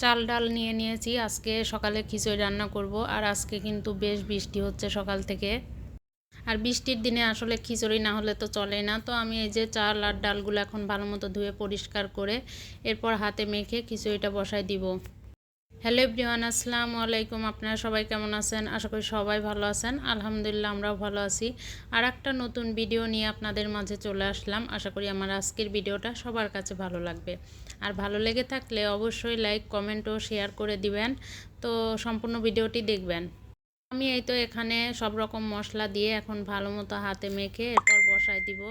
চাল ডাল নিয়ে নিয়েছি। আজকে সকালে খিচুড়ি রান্না করব আর আজকে কিন্তু বেশ বৃষ্টি হচ্ছে সকাল থেকে। আর বৃষ্টির দিনে আসলে খিচুড়ি না হলে তো চলে না। তো আমি এই যে চাল আর ডালগুলো এখন ভালো মতো ধুয়ে পরিষ্কার করে এরপর হাতে মেখে খিচুড়িটা বসায় দিব। হ্যালো এভরিওয়ান, আসসালামু আলাইকুম। আপনারা সবাই কেমন আছেন? আশা করি সবাই ভালো আছেন। আলহামদুলিল্লাহ, আমরাও ভালো আছি। আর একটা নতুন ভিডিও নিয়ে আপনাদের মাঝে চলে আসলাম। আশা করি আমার আজকের ভিডিওটা সবার কাছে ভালো লাগবে। আর ভালো লেগে থাকলে অবশ্যই লাইক, কমেন্ট ও শেয়ার করে দিবেন। তো সম্পূর্ণ ভিডিওটি দেখবেন। আমি এই তো এখানে সব রকম মশলা দিয়ে এখন ভালো মতো হাতে মেখে এরপর বসাই দিব।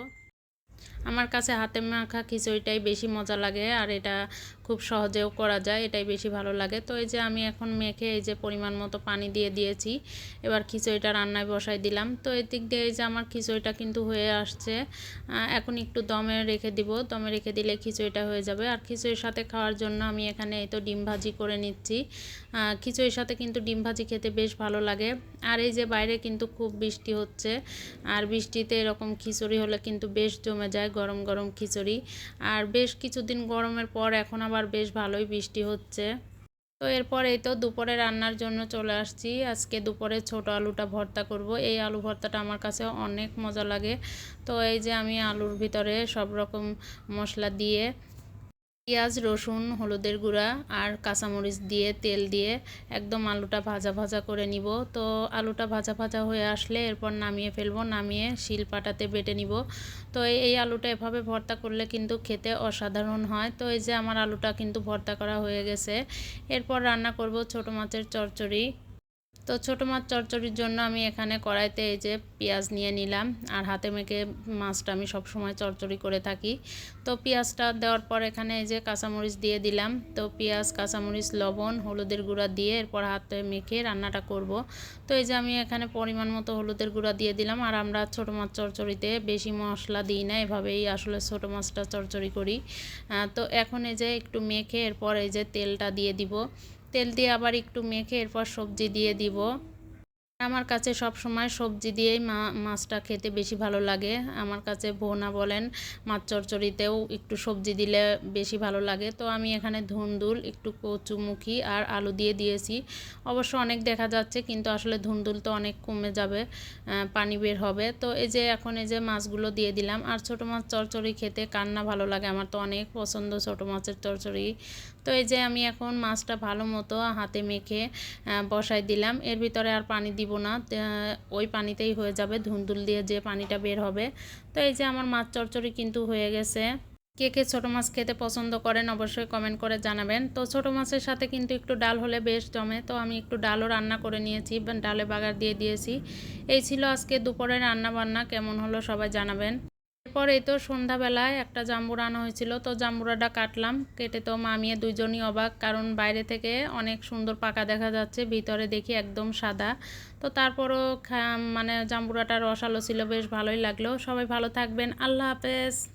আমার কাছে হাতে মাখা খিচুড়িটাই বেশি মজা লাগে। আর এটা খুব সহজেও করা যায়, এটাই বেশি ভালো লাগে। তো এই যে আমি এখন মেখে এই যে পরিমাণ মতো পানি দিয়ে দিয়েছি, এবার খিচুড়িটা রান্নায় বসাই দিলাম। তো এই দিক দিয়ে এই যে আমার খিচুড়িটা কিন্তু হয়ে আসছে এখন একটু দমে রেখে দিব। দমে রেখে দিলে খিচুড়িটা হয়ে যাবে। আর খিচুড়ির সাথে খাওয়ার জন্য আমি এখানে এই তো ডিম ভাজি করে নিচ্ছি। খিচুড়ির সাথে কিন্তু ডিম ভাজি খেতে বেশ ভালো লাগে। আর এই যে বাইরে কিন্তু খুব বৃষ্টি হচ্ছে, আর বৃষ্টিতে এরকম খিচুড়ি হলে কিন্তু বেশ জমে যায় গরম গরম খিচুড়ি। আর বেশ কিছুদিন গরমের পর এখন আবার বেশ ভালোই বৃষ্টি হচ্ছে। তো এরপর এই তো দুপুরে রান্নার জন্য চলে আসছি। আজকে দুপুরে ছোট আলুটা ভর্তা করব। এই আলু ভর্তাটা আমার কাছে অনেক মজা লাগে। তো এই যে আমি আলুর ভিতরে সব রকম মশলা দিয়ে পেঁয়াজ, রসুন, হলুদের গুঁড়া আর কাঁচামরিচ দিয়ে, তেল দিয়ে একদম আলুটা ভাজা ভাজা করে নিব। তো আলুটা ভাজা ভাজা হয়ে আসলে এরপর নামিয়ে ফেলব, নামিয়ে শিল পাটাতে বেটে নিব। তো এই আলুটা এভাবে ভর্তা করলে কিন্তু খেতে অসাধারণ হয়। তো এই যে আমার আলুটা কিন্তু ভর্তা করা হয়ে গেছে। এরপর রান্না করব ছোট মাছের চচ্চড়ি। তো ছোটো মাছ চচ্চড়ির জন্য আমি এখানে কড়াইতে এই যে পেঁয়াজ নিয়ে নিলাম, আর হাতে মেখে মাছটা আমি সব সময় চচ্চড়ি করে থাকি। তো পেঁয়াজটা দেওয়ার পর এখানে এই যে কাঁচামরিচ দিয়ে দিলাম। তো পেঁয়াজ, কাঁচামরিচ, লবণ, হলুদের গুঁড়া দিয়ে এরপর হাতে মেখে রান্নাটা করব। তো এই যে আমি এখানে পরিমাণ মতো হলুদের গুঁড়া দিয়ে দিলাম, আর আমরা ছোটো মাছ চচ্চড়িতে বেশি মশলা দিই না, এভাবেই আসলে ছোটো মাছটা চচ্চড়ি করি। তো এখন এই যে একটু মেখে এরপর এই যে তেলটা দিয়ে দিব। তেল দিয়ে আবার একটু মেখে এরপর সবজি দিয়ে দিব। আমার কাছে সব সময় সবজি দিয়েই মা, মাছটা খেতে বেশি ভালো লাগে। আমার কাছে ভোনা বলেন, মাছ চরচড়িতেও একটু সবজি দিলে বেশি ভালো লাগে। তো আমি এখানে ধুন্দুল, একটু কচুমুখী আর আলু দিয়ে দিয়েছি। অবশ্য অনেক দেখা যাচ্ছে, কিন্তু আসলে ধুন্দুল তো অনেক কমে যাবে পানি বের হবে। তো এই যে এখন এই যে মাছগুলো দিয়ে দিলাম, আর ছোটো মাছ চরচড়ি খেতে কান্না ভালো লাগে। আমার তো অনেক পছন্দ ছোটো মাছের চরচড়ি। তো এই যে আমি এখন মাছটা ভালো মতো হাতে মেখে বসাই দিলাম। এর ভিতরে আর পানি দিব না। ওই পানিতেই হয়ে যাবে। ধুন্দুল দিয়ে যে পানিটা বের হবে। তো এই যে আমার মাছ চচ্চড়ি কিন্তু হয়ে গেছে। কে কে ছোটো মাছ খেতে পছন্দ করেন অবশ্যই কমেন্ট করে জানাবেন। তো ছোটো মাছের সাথে কিন্তু একটু ডাল হলে বেশ জমে। তো আমি একটু ডালও রান্না করে নিয়েছি, ডালে বাগার দিয়ে দিয়েছি। এই ছিল আজকে দুপুরে রান্না বান্না কেমন হলো সবাই জানাবেন। এরপর এই তো সন্ধ্যাবেলায় একটা জাম্বুরা আনা হয়েছিল। তো জাম্বুরাটা কাটলাম, কেটে তো মামিয়ে দুজনই অবাক, কারণ বাইরে থেকে অনেক সুন্দর পাকা দেখা যাচ্ছে, ভিতরে দেখি একদম সাদা। তো তারপরও মানে জাম্বুরাটা রসালো ছিল, বেশ ভালোই লাগল। সবাই ভালো থাকবেন, আল্লাহ হাফেজ।